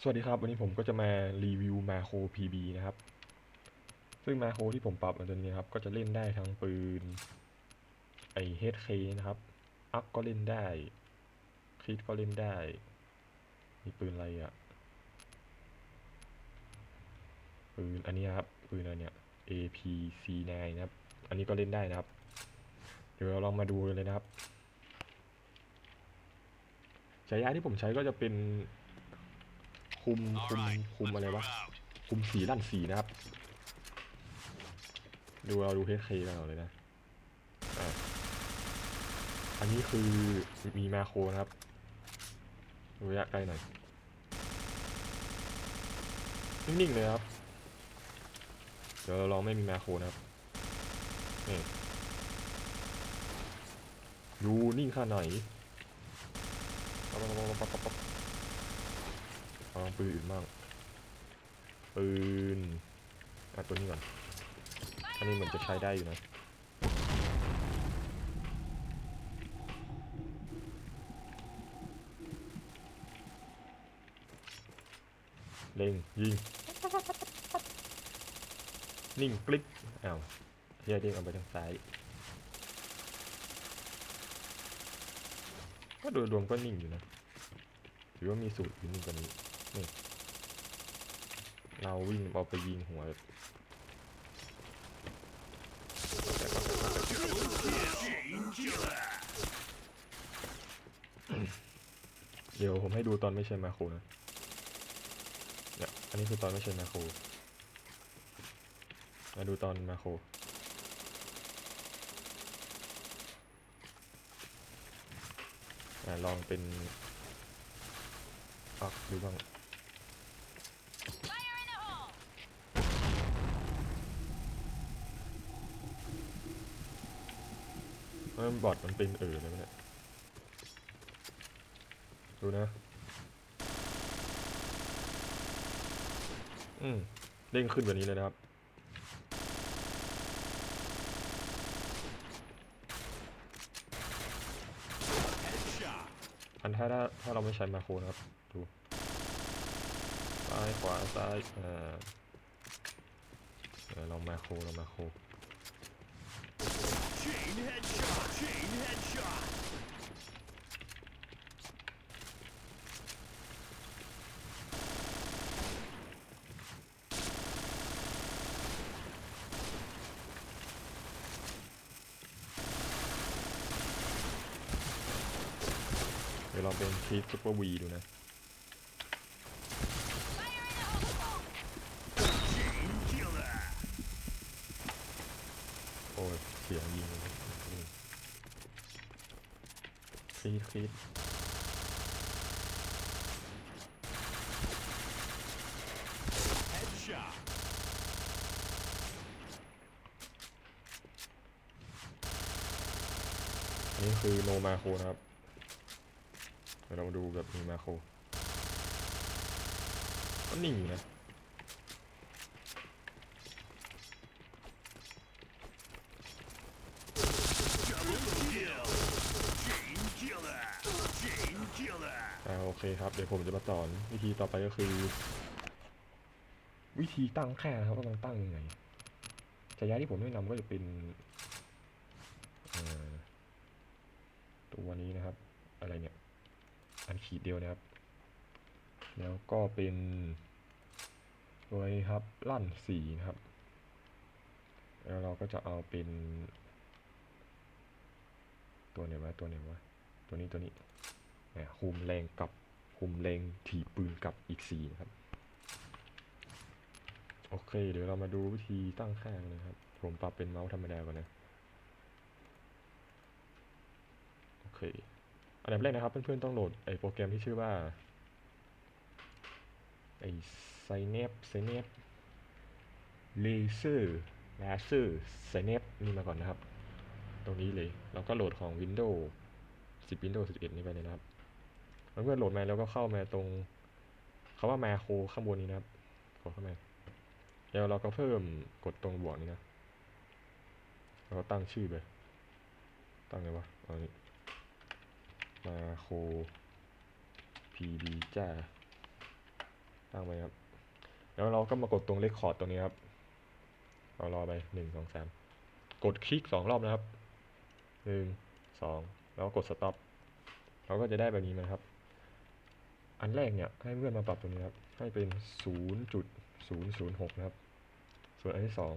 สวัสดีครับ วันนี้ผมก็จะมารีวิวมาโคร PB นะครับ ซึ่งมาโครที่ผมปรับมาตัวนี้ครับ ก็จะเล่นได้ทั้งปืนไอ HK นะครับ อัพก็เล่นได้คิดก็เล่นได้ มีปืนอะไรอะ่ะ ปืนอันนี้ครับ ปืนอะไรเนี่ย APC9 นะครับ อันนี้ก็เล่นได้นะครับ เดี๋ยวเราลองมาดูเลยนะครับฉายาที่ผมใช้ก็จะเป็น คุมคุมคุมอะไรวะ คุมสีลั่นสีนะครับ ดูเราดูเทสเคกันก่อนเลยนะอะอันนี้คือมีมาโครนะครับดูระยะใกล้หน่อย นิ่งๆเลยครับ เดี๋ยวเราลองไม่มีมาโครนะครับนี่ดูนิ่งขนาดไหนปั๊บปั๊บปั๊บปั๊บปั๊บเอา ลองปืนอื่นบ้าง ปืนอะตัวนี้ก่อน อันนี้เหมือนจะใช้ได้อยู่นะ เล็งยิง นิ่งกลิกอ้าวเฮียเด้งเอาไปทางซ้าย ก็โดยรวมก็นิ่งอยู่นะหรือว่ามีสูตรอยู่นิ่งกว่านี้ นี่ เราวิ่งเอาไปยิงหัวเดี๋ยวผมให้ดูตอนไม่ใช่มาโครนะเนี่ยอันนี้คือตอนไม่ใช่มาโครมาดูตอนมาโครอะลองเป็นอักดูบ้าง เริ่มบอดมันเป็นเออเลยเนี่ยดูนะ อืมเด้งขึ้นกว่านี้เลยนะครับ อันถ้าถ้าถ้าเราไม่ใช้มาโครนะครับ ดู ซ้ายขวาซ้ายอ่าเออเรามาโครเรามาโคร Chain headshot! Chain headshot! เดี๋ยวลองเป็นชีสซุปเปอร์วีดูนะ โอ้ยเสียงยิงเลยคีดคีดนนี้คือโนมาโคนะครับ เดี๋ยวเรามาดูแบบมีมาโคก็นิ่งอยู่นะ อ่าโอเคครับ เดี๋ยวผมจะมาสอนวิธีต่อไปก็คือ วิธีตั้งค่านะครับว่ามันตั้งยังไงฉายาที่ผมแนะนำก็จะเป็นตัวนี้นะครับ อะไรเนี่ย อันขีดเดียวนะครับ แล้วก็เป็นตัวนี้ครับลั่นสีนะครับ แล้วเราก็จะเอาเป็น ตัวไหนวะตัวไหนวะตัวนี้ตัวนี้ คุมแรงกับคุมแรงถีบปืนกับอีกสี่นะครับ โอเค เดี๋ยวเรามาดูวิธีตั้งค่ากันเลยครับ ผมปรับเป็นเมาส์ธรรมดาก่อนนะ โอเค อันดับแรกนะครับ เพื่อนๆต้องโหลดไอ้โปรแกรมที่ชื่อว่าไอ้ Synapse Synapse Laser Laser Synapse นี่มาก่อนนะครับ ตรงนี้เลย เราก็โหลดของ Windows 10 Windows 11 นี่ไปเลยนะครับ เมื่อโหลดมาแล้วก็เข้ามาตรงคาว่ามาโครข้างบนนี้นะครับกดเข้ามาแล้วเราก็เพิ่มกดตรงบวกนี้นะแล้วก็ตั้งชื่อไปตั้งไงวะเอานี้มาโค PB จ้าตั้งไว้ครับ แล้วเราก็มากดตรงเลคคอร์ดตรงนี้ครับเรารอไปหนึ่งสองสามกดคลิกสองรอบนะครับหนึ่งสองแล้วกดสต็อปเราก็จะได้แบบนี้มาครับ อันแรกเนี่ยให้เพื่อนมาปรับตรงนี้ครับ ให้เป็นศูนย์จุดศูนย์ศูนย์หกนะครับ ส่วนอันที่สอง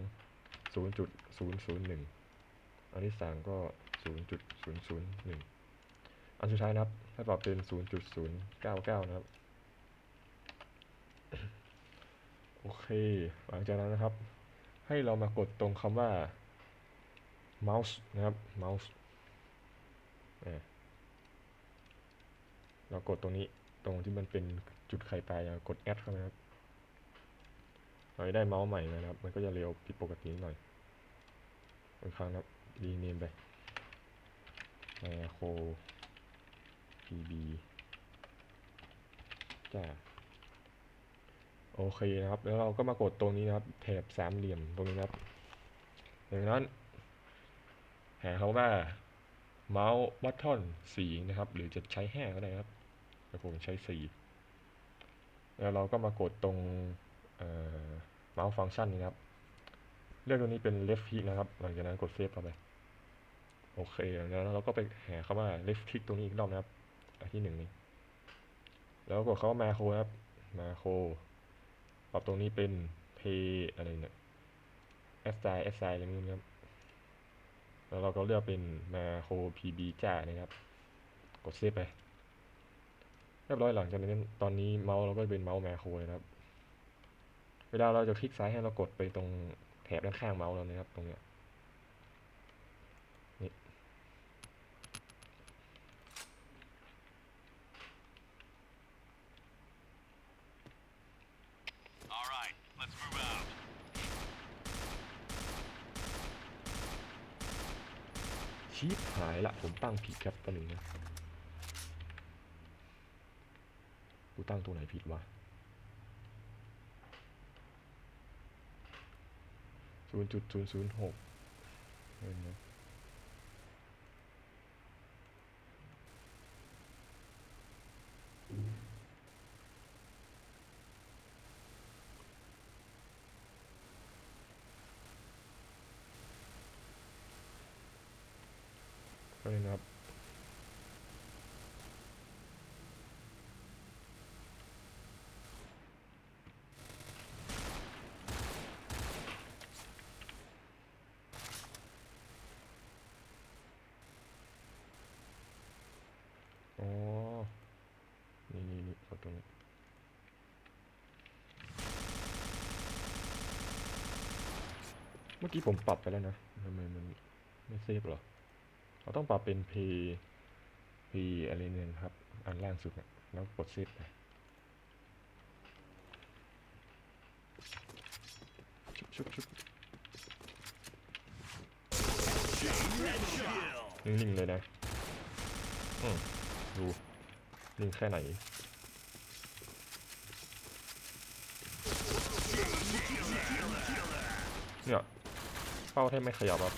ศูนย์จุดศูนย์ศูนย์หนึ่งอันที่สามก็ศูนย์จุดศูนย์ศูนย์หนึ่งอันสุดท้ายนะครับ ให้ปรับเป็นศูนย์จุดศูนย์เก้าเก้านะครับ โอเค หลังจากนั้นนะครับ ให้เรามากดตรงคำว่า mouse นะครับ mouse เรากดตรงนี้ ตรงที่มันเป็นจุดไข่ปลายเรากด add เข้าไปครับเราได้เมาส์ใหม่นะครับ มันก็จะเร็วผิดปกตินิดหน่อยอีกครั้งนะครับ rename ไป macro pb จ้าโอเคนะครับ แล้วเราก็มากดตรงนี้นะครับ แถบสามเหลี่ยมตรงนี้นะครับจากนั้น หาคำว่าเมาส์บัตทอนสีนะครับ หรือจะใช้แห้ก็ได้ครับ แต่ผมใช้สีแล้วเราก็มากดตรงเมาส์ฟังก์ชันนี้ครับ เลือกตรงนี้เป็น left click นะครับ หลังจากนั้นกดเซฟเข้าไป โอเคหลังจากนั้นเราก็ไปแหาคำว่า left click ตรงนี้อีกรอบนะครับอันที่หนึ่งนี้แล้วกดคำว่า macro ครับ macro ปรับตรงนี้เป็น pay อะไรเนี่ย assign assign อะไรไม่รู้นครับ แล้วเราก็เลือกเป็น macro pb จ้านะครับ กดเซฟไป รียบร้อยหลังจากนั้นตอนนี้เมาส์เราก็เป็นเมาส์ macro เลยนะครับ เวลาเราจะคลิกซ้ายให้เรากดไปตรงแถบด้านข้างเมาส์เรานะครับ ตรงเนี้ยนี่ All right, let's move out. ชีพหายละผมตั้งผิดครับตัวหนึ่งนะ กูตั้งตัวไหนผิดวะศูนย์จุดศูนย์ศูนย์หกเห็นไหมก็เลยนะครับ อ๋อ นี่นี่นี่กดตรงนี้ เมื่อกี้ผมปรับไปแล้วนะทำไมมันไม่เซฟหรอเราต้องปรับเป็น p p อะไรเนี่ยครับ อันล่างสุดนะแล้วกดเซฟไปชุบชุบชุบนิ่งๆเลยนะอืมดูนิ่งแค่ไหนเนี่ย เป้าแทบไม่ขยับครับ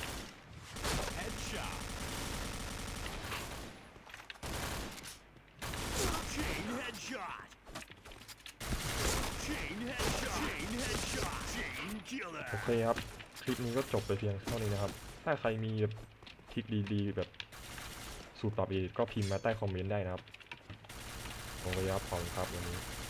โอเคครับ คลิปนี้ก็จบไปเพียงเท่านี้นะครับ ถ้าใครมีแบบทริคดีๆ แบบสูตรปรับเองก็พิมพ์มาใต้คอมเมนต์ได้นะครับโอเคครับขอบคุณครับวันนี้